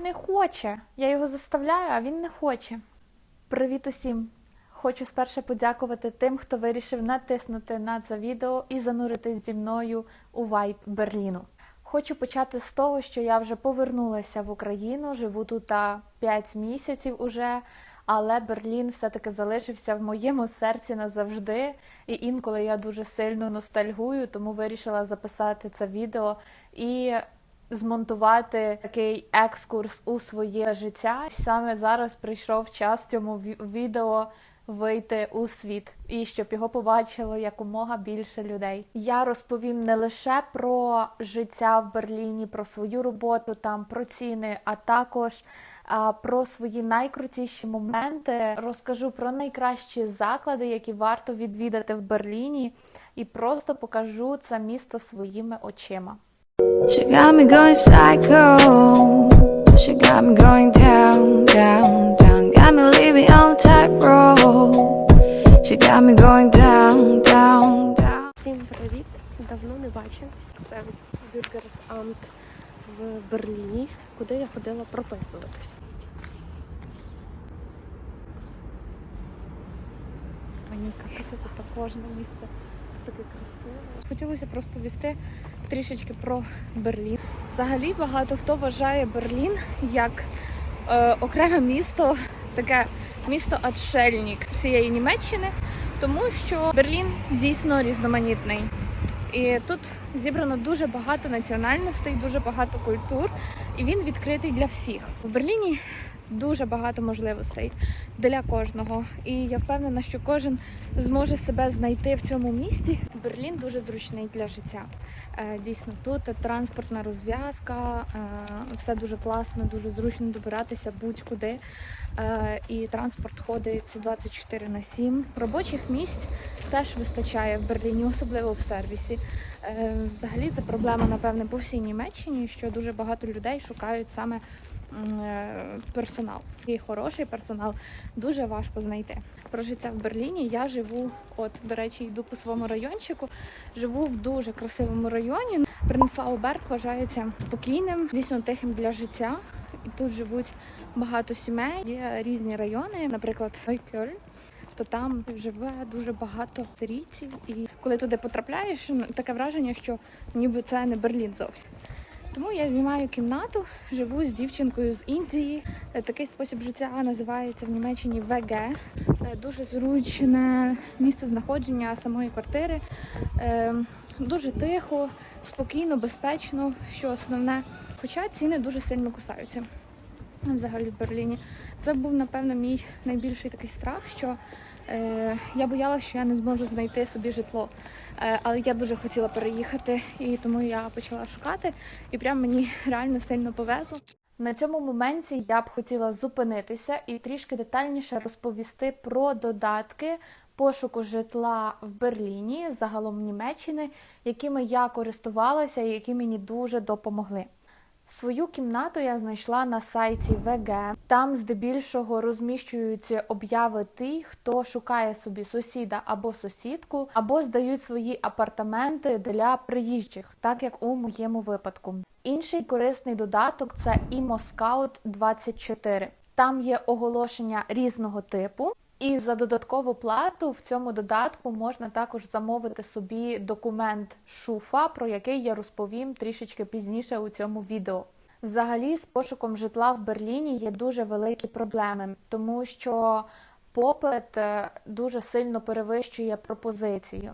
не хоче. Я його заставляю, а він не хоче. Привіт усім! Хочу спершу подякувати тим, хто вирішив натиснути на це відео і зануритись зі мною у вайб Берліну. Хочу почати з того, що я вже повернулася в Україну, живу тут 5 місяців уже, але Берлін все-таки залишився в моєму серці назавжди. І інколи я дуже сильно ностальгую, тому вирішила записати це відео і змонтувати такий екскурс у своє життя. Саме зараз прийшов час цьому ві- відео вийти у світ і щоб його побачило якомога більше людей. Я розповім не лише про життя в Берліні, про свою роботу там, про ціни, а також про свої найкрутіші моменти. Розкажу про найкращі заклади, які варто відвідати в Берліні, і просто покажу це місто своїми очима. She got me going psycho. She got me going down, down, down. Got me living on tightrope. She got me going down, down, down. Всім привіт! Давно не бачились. Це Bürgers Amt в Берліні, куди я ходила прописуватись. Мені здається, це кожне місце таке красиве. Хотілося б розповісти трішечки про Берлін. Взагалі багато хто вважає Берлін як е, окреме місто, таке місто отшельник всієї Німеччини, тому що Берлін дійсно різноманітний. І тут зібрано дуже багато національностей, дуже багато культур, і він відкритий для всіх. В Берліні дуже багато можливостей для кожного. І я впевнена, що кожен зможе себе знайти в цьому місті. Берлін дуже зручний для життя. Е, Дійсно, тут транспортна розв'язка, е, все дуже класно, дуже зручно добиратися будь-куди. Е, І транспорт ходить 24 на 7. Робочих місць теж вистачає в Берліні, особливо в сервісі. Е, Взагалі це проблема, напевне, по всій Німеччині, що дуже багато людей шукають саме е, персонал. І хороший персонал дуже важко знайти. Про життя в Берліні я живу, от, до речі, йду по своєму райончику. Живу в дуже красивому районі. Принцлауберг вважається спокійним, дійсно тихим для життя. І тут живуть багато сімей, є різні райони, наприклад, Кьольн. То там живе дуже багато сирійців, і коли туди потрапляєш, таке враження, що ніби це не Берлін зовсім. Тому я знімаю кімнату, живу з дівчинкою з Індії. Е, Такий спосіб життя називається в Німеччині ВГ. Е, Дуже зручне місце знаходження самої квартири. Е, Дуже тихо, спокійно, безпечно, що основне. Хоча ціни дуже сильно кусаються. Взагалі в Берліні. Це був, напевно, мій найбільший такий страх, що я боялася, що я не зможу знайти собі житло. Е, але я дуже хотіла переїхати, і тому я почала шукати, і прям мені реально сильно повезло. На цьому моменті я б хотіла зупинитися і трішки детальніше розповісти про додатки пошуку житла в Берліні, загалом Німеччини, якими я користувалася і які мені дуже допомогли. Свою кімнату я знайшла на сайті ВГ. Там здебільшого розміщуються обяви тих, хто шукає собі сусіда або сусідку, або здають свої апартаменти для приїжджих, так як у моєму випадку. Інший корисний додаток це ImoScout 24. Там є оголошення різного типу. І за додаткову плату в цьому додатку можна також замовити собі документ шуфа, про який я розповім трішечки пізніше у цьому відео. Взагалі, з пошуком житла в Берліні є дуже великі проблеми, тому що попит е, дуже сильно перевищує пропозицію.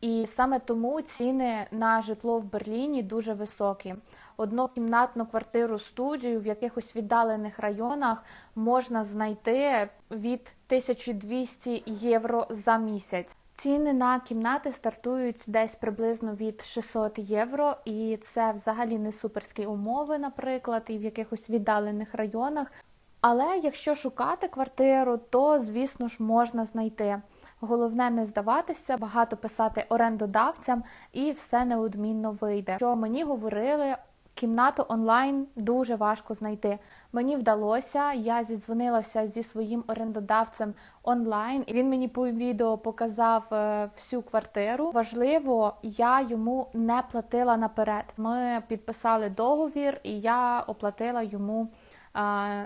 І саме тому ціни на житло в Берліні дуже високі. Однокімнатну квартиру студію в якихось віддалених районах можна знайти від 1200 євро за місяць. Ціни на кімнати стартують десь приблизно від 600 євро, і це взагалі не суперські умови, наприклад, і в якихось віддалених районах. Але якщо шукати квартиру, то звісно ж можна знайти. Головне не здаватися, багато писати орендодавцям, і все неодмінно вийде. Що мені говорили, кімнату онлайн дуже важко знайти. Мені вдалося, я зідзвонилася зі своїм орендодавцем онлайн, і він мені по відео показав е, всю квартиру. Важливо, я йому не платила наперед. Ми підписали договір, і я оплатила йому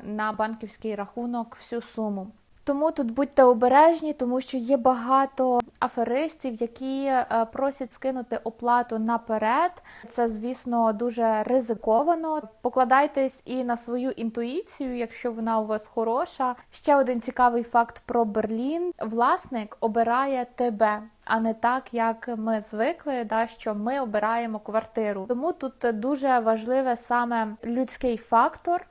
на банківський рахунок всю суму. Тому тут будьте обережні, тому що є багато аферистів, які е, просять скинути оплату наперед. Це, звісно, дуже ризиковано. Покладайтесь і на свою інтуїцію, якщо вона у вас хороша. Ще один цікавий факт про Берлін: власник обирає тебе. А не так, як ми звикли, да, що ми обираємо квартиру. Тому тут дуже важливе саме людський фактор,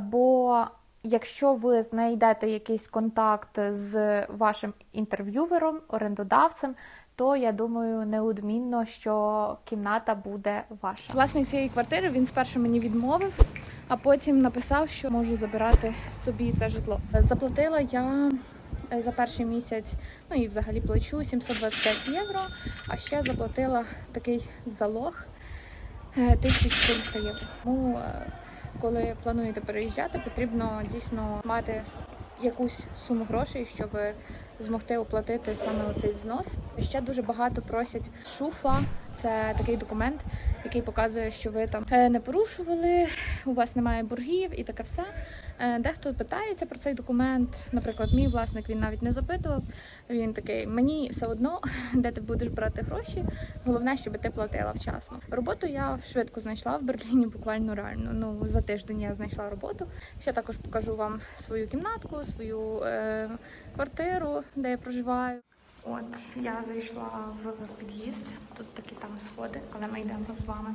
бо Якщо ви знайдете якийсь контакт з вашим інтерв'ювером, орендодавцем, то я думаю, неодмінно, що кімната буде ваша. Власник цієї квартири він спершу мені відмовив, а потім написав, що можу забирати собі це житло. Заплатила я е, за перший місяць, ну і взагалі плачу 725 євро. А ще заплатила такий залог е, 1400 євро. Тому е, коли плануєте переїжджати, потрібно дійсно мати якусь суму грошей, щоб змогти оплатити саме цей взнос. Ще дуже багато просять шуфа. Це такий документ, який показує, що ви там е, не порушували, у вас немає боргів і таке все. Е, Дехто питається про цей документ. Наприклад, мій власник він навіть не запитував. Він такий: мені все одно, де ти будеш брати гроші. Головне, щоб ти платила вчасно. Роботу я швидко знайшла в Берліні, буквально реально. Ну за тиждень я знайшла роботу. Ще також покажу вам свою кімнатку, свою е, квартиру, де я проживаю. От я зайшла в під'їзд. Тут такі там сходи, але ми йдемо з вами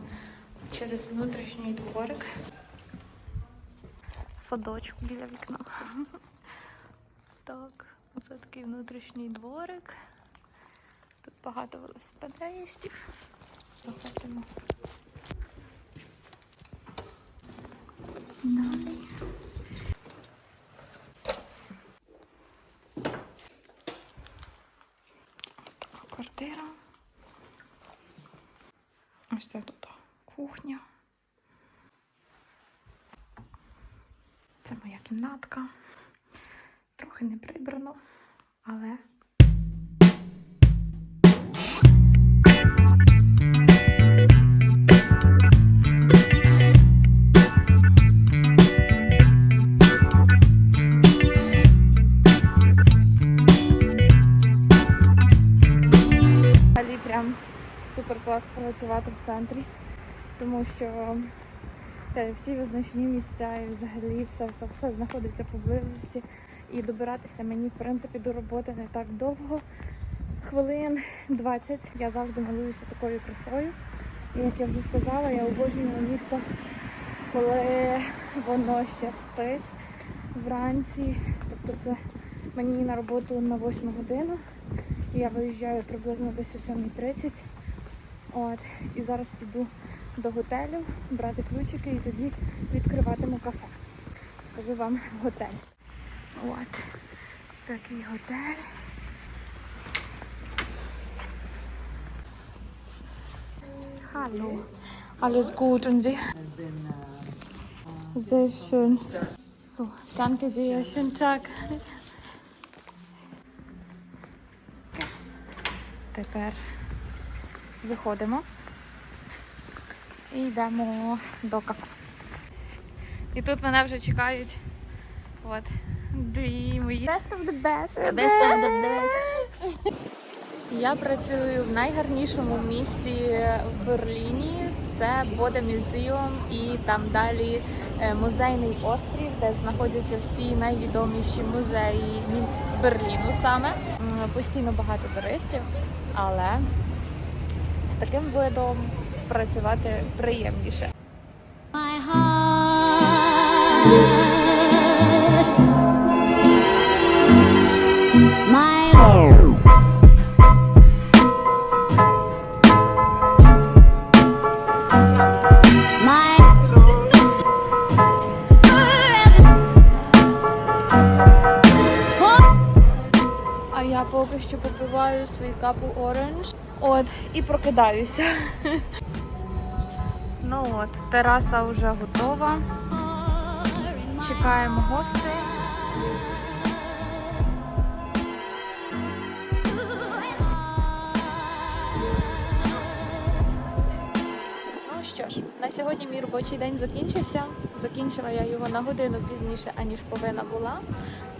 через внутрішній дворик. Садочок біля вікна. Так, це такий внутрішній дворик. Тут багато велосипедистів. Заходимо. Далі. Така квартира. Ось це тут кухня. Це моя кімнатка. Трохи не прибрано, але. Прям супер клас працювати в центрі, тому що всі визначні місця і взагалі все, все, все знаходиться поблизості. І добиратися мені, в принципі, до роботи не так довго. Хвилин 20. Я завжди малююся такою красою. І як я вже сказала, я обожнюю місто, коли воно ще спить вранці. Тобто це мені на роботу на 8 годину. І Я виїжджаю приблизно десь о 7.30. От. І зараз іду до готелю брати ключики і тоді відкриватиму кафе. Покажу вам готель. От. Такий готель. Hallo. Alles gut und Sie? Sehr schön. So, danke sehr. Schönen Tag. Тепер виходимо і йдемо до кафе. І тут мене вже чекають от, дві мої best of the best. Best of the best. Я працюю в найгарнішому місті в Берліні. Це Боде Мюзеум і там далі е, музейний острів, де знаходяться всі найвідоміші музеї Берліну саме. Постійно багато туристів, але з таким видом працювати приємніше. Я поки що попиваю свій капу оранж. От, і прокидаюся. ну от, тераса вже готова. Чекаємо гостей. Ну що ж, На сьогодні мій робочий день закінчився. Закінчила я його на годину пізніше, аніж повинна була,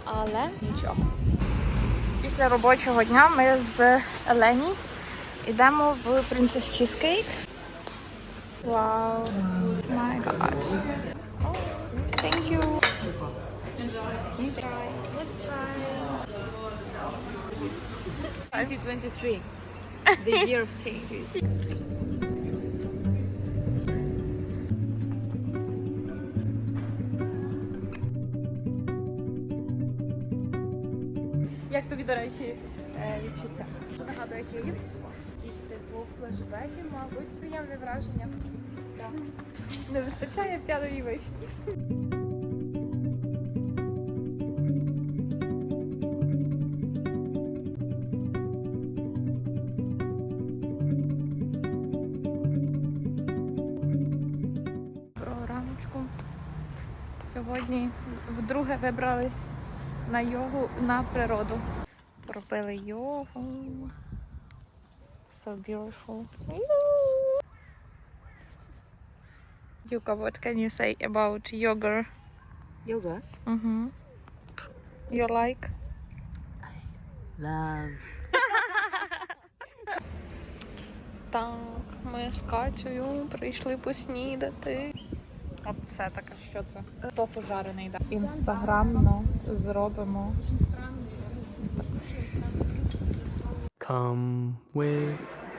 але нічого. Після робочого дня ми з Елені йдемо в Princess Cheesecake. Вау! My God! Oh, thank you! Let's try. Let's try. 2023, the year of changes. Як тобі, до речі, Е, Відчуття. Нагадує Київ? Якісь типу флешбеки, мабуть, приємне враження. Не вистачає п'яної вишні? Сьогодні вдруге вибрались на йогу на природу. Робили йогу. So beautiful. Yuka, what can you say about yoga? Yoga? Mm-hmm. You like? Love. Так, ми з Катєю прийшли поснідати. От це таке, що це? Тофу жарений, так. Інстаграмно зробимо. Come with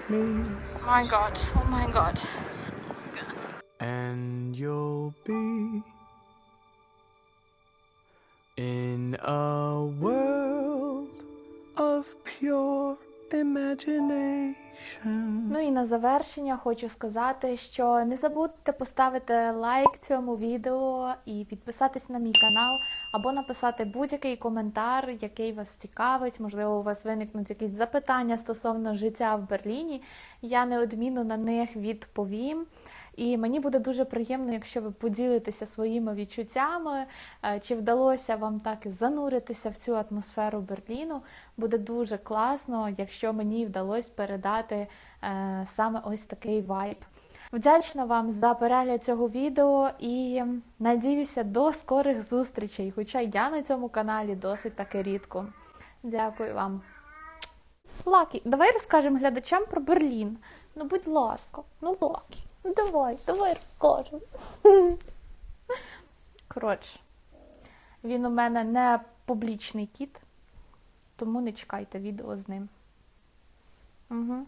me, О май гад, о май гад. A world of pure imagination. Ну і на завершення хочу сказати, що не забудьте поставити лайк цьому відео і підписатись на мій канал, або написати будь-який коментар, який вас цікавить. Можливо, у вас виникнуть якісь запитання стосовно життя в Берліні. Я неодмінно на них відповім. І мені буде дуже приємно, якщо ви поділитеся своїми відчуттями, е, чи вдалося вам так і зануритися в цю атмосферу Берліну. Буде дуже класно, якщо мені вдалося передати е, саме ось такий вайб. Вдячна вам за перегляд цього відео і надіюся до скорих зустрічей, хоча я на цьому каналі досить таки рідко. Дякую вам. Лакі, давай розкажемо глядачам про Берлін. Ну, будь ласка, ну Лакі, ну давай, давай розкажемо. Коротше, він у мене не публічний кіт, тому не чекайте відео з ним. Угу.